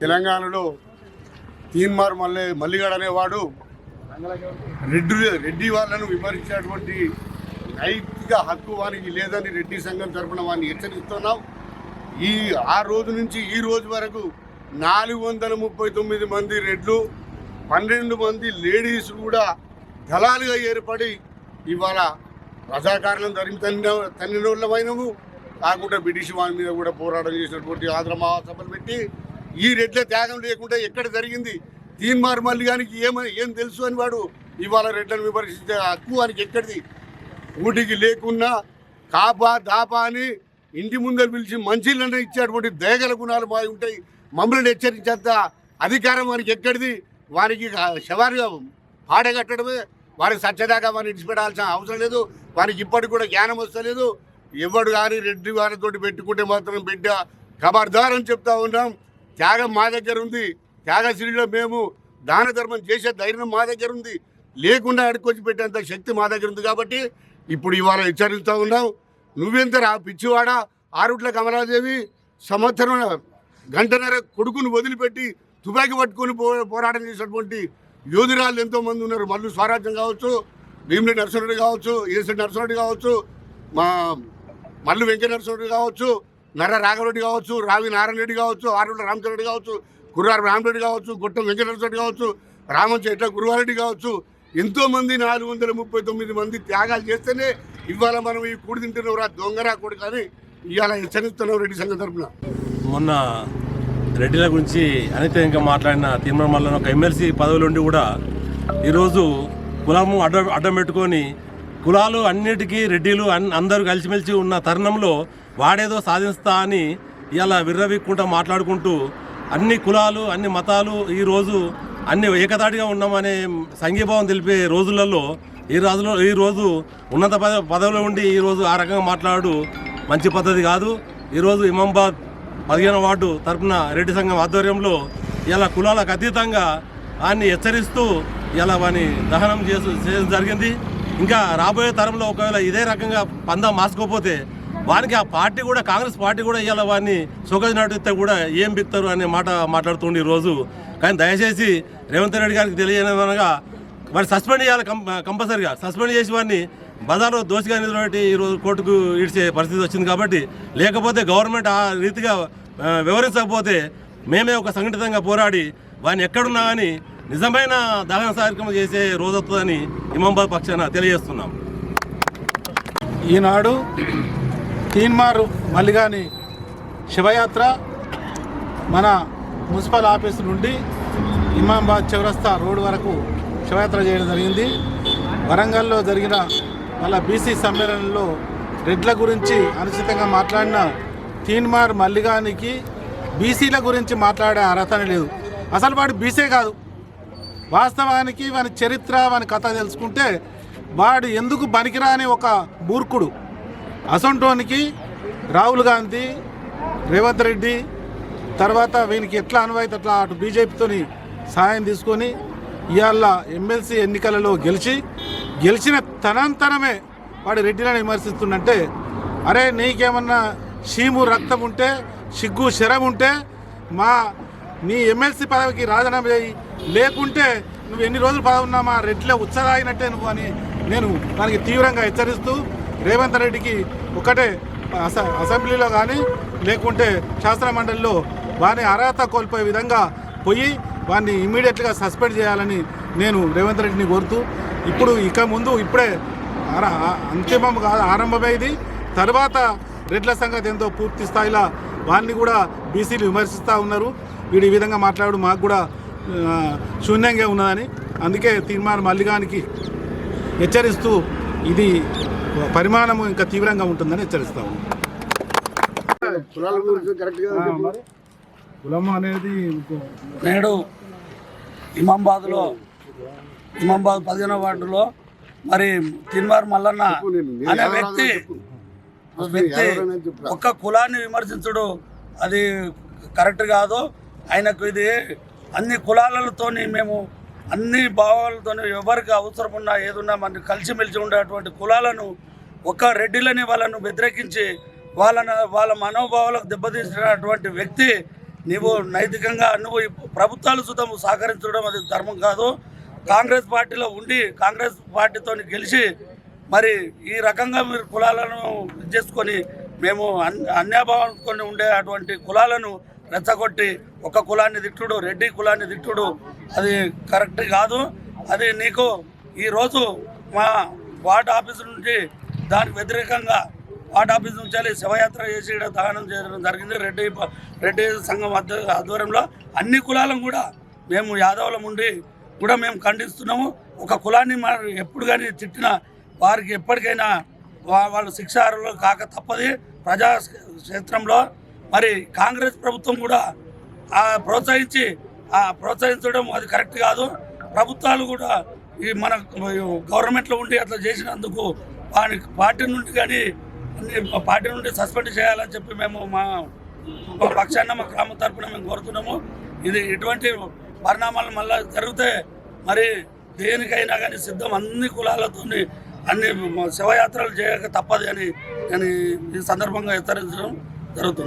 తెలంగాణలో తీన్మార్ మల్లె మల్లిగాడు అనేవాడు రెడ్డి రెడ్డి వాళ్ళను విమర్శించినటువంటి నైతిక హక్కు వానికి లేదని రెడ్డి సంఘం తరపున వారిని హెచ్చరిస్తున్నాం. ఈ ఆ రోజు నుంచి ఈ రోజు వరకు నాలుగు వందల ముప్పై తొమ్మిది మంది రెడ్లు పన్నెండు మంది లేడీస్ కూడా దళాలుగా ఏర్పడి ఇవాళ రజాకారులను ధరించి తన్నిన తన్నినోళ్ళమైనము. కాకుండా బ్రిటిష్ వారి మీద కూడా పోరాటం చేసినటువంటి ఆంధ్ర మహాసభలు పెట్టి ఈ రెడ్ల త్యాగం లేకుండా ఎక్కడ జరిగింది? తీన్మార్ మల్లిగానికి ఏమని ఏం తెలుసు అని వాడు ఇవాళ రెడ్లను విమర్శించే హక్కు వానికి ఎక్కడిది? ఊటికి లేకున్నా కాపా దాపా అని ఇంటి ముందర పిలిచి మంచిళ్ళని ఇచ్చేటువంటి దయగల గుణాలు మావి ఉంటాయి. మమ్మల్ని హెచ్చరించేంత అధికారం వారికి ఎక్కడిది? వారికి శవారిగా పాడగట్టడమే వారికి సత్యదాకా వారిని ఇడిచిపెట్టాల్సిన అవసరం లేదు. వారికి ఇప్పటికి కూడా జ్ఞానం వస్తలేదు. ఎవడు కానీ రెడ్డి వారితో పెట్టుకుంటే మాత్రం బిడ్డ ఖబర్దార్ అని చెప్తా ఉన్నాం. త్యాగం మా దగ్గర ఉంది. త్యాగశ్రీలో మేము దాన ధర్మం చేసే ధైర్యం మా దగ్గర ఉంది. లేకుండా అడుకొచ్చి పెట్టేంత శక్తి మా దగ్గర ఉంది కాబట్టి ఇప్పుడు ఇవాళ హెచ్చరిస్తూ ఉన్నాం. నువ్వెంతరా పిచ్చివాడా? ఆరుట్ల కమలాదేవి సంవత్సరం గంటన్నర కొడుకును వదిలిపెట్టి తుపాకీ పట్టుకొని పో పోరాటం చేసినటువంటి యోధురాలు ఎంతోమంది ఉన్నారు. మల్లు స్వరాజ్యం కావచ్చు భీమిరెడ్డి నరసింహరెడ్డి కావచ్చు ఏసెడ్డి నరసింహరెడ్డి కావచ్చు మా మల్లు వెంకట నరసింహరెడ్డి కావచ్చు నర్ర రాఘవరెడ్డి కావచ్చు రావి నారాయణ రెడ్డి కావచ్చు ఆరుల రామచంద్రెడ్డి కావచ్చు కుర్రారు రామరెడ్డి కావచ్చు గుట్టం వెంకట కావచ్చు రామంచ గురువారెడ్డి కావచ్చు ఎంతోమంది నాలుగు వందల ముప్పై తొమ్మిది మంది త్యాగాలు చేస్తేనే ఇవాళ మనం ఈ కూడి తింటున్నావు దొంగరా కొడు కానీ ఇవాళ హెచ్చరిస్తున్నావు రెడ్డి సంఘం తరపున. మొన్న రెడ్డిల గురించి అనితంగా మాట్లాడిన తీర్మానం వల్ల ఒక ఎమ్మెల్సీ పదవిలో ఉండి కూడా ఈరోజు కులము అడ్డ అడ్డం పెట్టుకొని కులాలు అన్నిటికీ రెడ్డిలు అన్ అందరూ కలిసిమెలిసి ఉన్న తరుణంలో వాడేదో సాధిస్తా అని ఇలా విర్రవిక్కుంటా మాట్లాడుకుంటూ అన్ని కులాలు అన్ని మతాలు ఈరోజు అన్ని ఏకతాటిగా ఉన్నామనే సంఘీభావం తెలిపే రోజులలో ఈ రోజులో ఈ రోజు ఉన్నత పద పదవిలో ఉండి ఈరోజు ఆ రకంగా మాట్లాడు మంచి పద్ధతి కాదు. ఈరోజు ఇమాంబాద్ పదిహేను వార్డు తరపున రెడ్డి సంఘం ఆధ్వర్యంలో ఇలా కులాలకు అతీతంగా ఆయన్ని హెచ్చరిస్తూ ఇలా వాని దహనం చేసు చేయడం జరిగింది. ఇంకా రాబోయే తరంలో ఒకవేళ ఇదే రకంగా పందం మాసుకోపోతే వానికి ఆ పార్టీ కూడా కాంగ్రెస్ పార్టీ కూడా ఇవాళ వాడిని సుఖినట్టు కూడా ఏం బిక్తారు అనే మాట మాట్లాడుతుండే ఈరోజు. కానీ దయచేసి రేవంత్ రెడ్డి గారికి తెలియనగా వాడిని సస్పెండ్ చేయాలి కం- కంపల్సరిగా. సస్పెండ్ చేసి వాడిని బజార్లో దోషిగా నిలబెట్టి ఈరోజు కోర్టుకు ఇడిచే పరిస్థితి వచ్చింది కాబట్టి లేకపోతే గవర్నమెంట్ ఆ రీతిగా వివరించకపోతే మేమే ఒక సంఘటితంగా పోరాడి వాని ఎక్కడున్నా అని నిజమైన దహన కార్యక్రమం చేసే రోజొస్తుందని ఇమాంబాద్ పక్షాన తెలియజేస్తున్నాం. ఈనాడు తీన్మారు మల్లిగాని శివయాత్ర మన మున్సిపల్ ఆఫీస్ నుండి ఇమాంబాద్ చౌరస్తా రోడ్ వరకు శివయాత్ర చేయడం జరిగింది. వరంగల్లో జరిగిన మళ్ళీ బీసీ సమ్మేళనంలో రెడ్ల గురించి అనుచితంగా మాట్లాడిన తీన్మార్ మల్లిగానికి బీసీల గురించి మాట్లాడే అర్హతనే లేదు. అసలు వాడు బీసే కాదు. వాస్తవానికి వాని చరిత్ర వాని కథ తెలుసుకుంటే వాడు ఎందుకు పనికిరాని ఒక మూర్ఖుడు? అసంటోనికి రాహుల్ గాంధీ రేవంత్ రెడ్డి తర్వాత వీనికి ఎట్లా అనువైతే అట్లా అటు బీజేపీతోని సహాయం తీసుకొని ఇవాళ ఎమ్మెల్సీ ఎన్నికలలో గెలిచి గెలిచిన తనంతరమే వాడు రెడ్డిలను విమర్శిస్తుండంటే అరే నీకేమన్నా షీము రక్తం ఉంటే సిగ్గు శరం ఉంటే మా నీ ఎమ్మెల్సీ పదవికి రాజీనామా చేయి. లేకుంటే నువ్వు ఎన్ని రోజులు పదవున్నా మా రెడ్లే ఉచ్చదాగినట్టే నువ్వు అని నేను దానికి తీవ్రంగా హెచ్చరిస్తూ రేవంత్ రెడ్డికి ఒకటే అస అసెంబ్లీలో కానీ లేకుంటే శాస్త్ర మండలిలో వాని అర్హత కోల్పోయే విధంగా పోయి వాడిని ఇమీడియట్గా సస్పెండ్ చేయాలని నేను రేవంత్ రెడ్డిని కోరుతూ ఇప్పుడు ఇక ముందు ఇప్పుడే అంతిమం కాదు ఆరంభమైంది తర్వాత రెడ్ల సంగతి ఎంతో పూర్తి స్థాయిలో వారిని కూడా బీసీలు విమర్శిస్తూ ఉన్నారు. వీడు ఈ విధంగా మాట్లాడు మాకు కూడా శూన్యంగా ఉన్నదని. అందుకే తీర్మానం మల్లిగానికి హెచ్చరిస్తూ ఇది పరిమాణము ఇంకా తీవ్రంగా ఉంటుందని హెచ్చరిస్తాము కులం అనేది నేడు ఇమాంబాద్లో ఇమాంబాద్ పదిహేనో వార్డులో మరి తిన్మార్ మల్లన్న నేను. నేను అనే వ్యక్తి. వ్యక్తి. ఒక్క కులాన్ని విమర్శించడు అది కరెక్ట్ కాదు ఆయనకు ఇది అన్ని కులాలతోని మేము అన్ని భావాలతో ఎవరికి అవసరం ఉన్నా ఏదున్నా మన కలిసిమెలిసి ఉండేటువంటి కులాలను ఒక్క రెడ్డిలని వాళ్ళను వ్యతిరేకించి వాళ్ళను వాళ్ళ మనోభావాలకు దెబ్బతీసినటువంటి వ్యక్తి నీవు నైతికంగా నువ్వు ప్రభుత్వాలు సుతం సహకరించడం అది ధర్మం కాదు కాంగ్రెస్ పార్టీలో ఉండి కాంగ్రెస్ పార్టీతో గెలిచి మరి ఈ రకంగా మీరు కులాలను చేసుకొని మేము అన్ అన్యాభావాన్ని ఉండే అటువంటి కులాలను రెచ్చగొట్టి ఒక కులాన్ని తిట్టుడు రెడ్డి కులాన్ని తిట్టుడు అది కరెక్ట్ కాదు. అది నీకు ఈరోజు మా వార్డ్ ఆఫీస్ నుంచి దానికి వ్యతిరేకంగా వార్డ్ ఆఫీస్ నుంచి వెళ్ళి శవయాత్ర చేసి దహనం చేయడం జరిగింది. రెడ్డి రెడ్డి సంఘం ఆధ్వర్యంలో అన్ని కులాలను కూడా మేము యాదవులం ఉండి కూడా మేము ఖండిస్తున్నాము. ఒక కులాన్ని మరి ఎప్పుడు కానీ తిట్టిన వారికి ఎప్పటికైనా వాళ్ళు శిక్షార్హులు కాక తప్పది. ప్రజా క్షేత్రంలో మరి కాంగ్రెస్ ప్రభుత్వం కూడా ప్రోత్సహించి ఆ ప్రోత్సహించడం అది కరెక్ట్ కాదు. ప్రభుత్వాలు కూడా ఈ మన గవర్నమెంట్లో ఉండి అట్లా చేసినందుకు వాని పార్టీ నుండి కానీ పార్టీ నుండి సస్పెండ్ చేయాలని చెప్పి మేము మా పక్షాన్న పక్షాన మా గ్రామ తరపున మేము కోరుతున్నాము. ఇది ఎటువంటి పరిణామాలు మళ్ళీ జరిగితే మరి దేనికైనా కానీ సిద్ధం అన్ని కులాలతోని అన్ని శవయాత్రలు చేయక తప్పదు అని నేను ఈ సందర్భంగా హెచ్చరించడం జరుగుతుంది.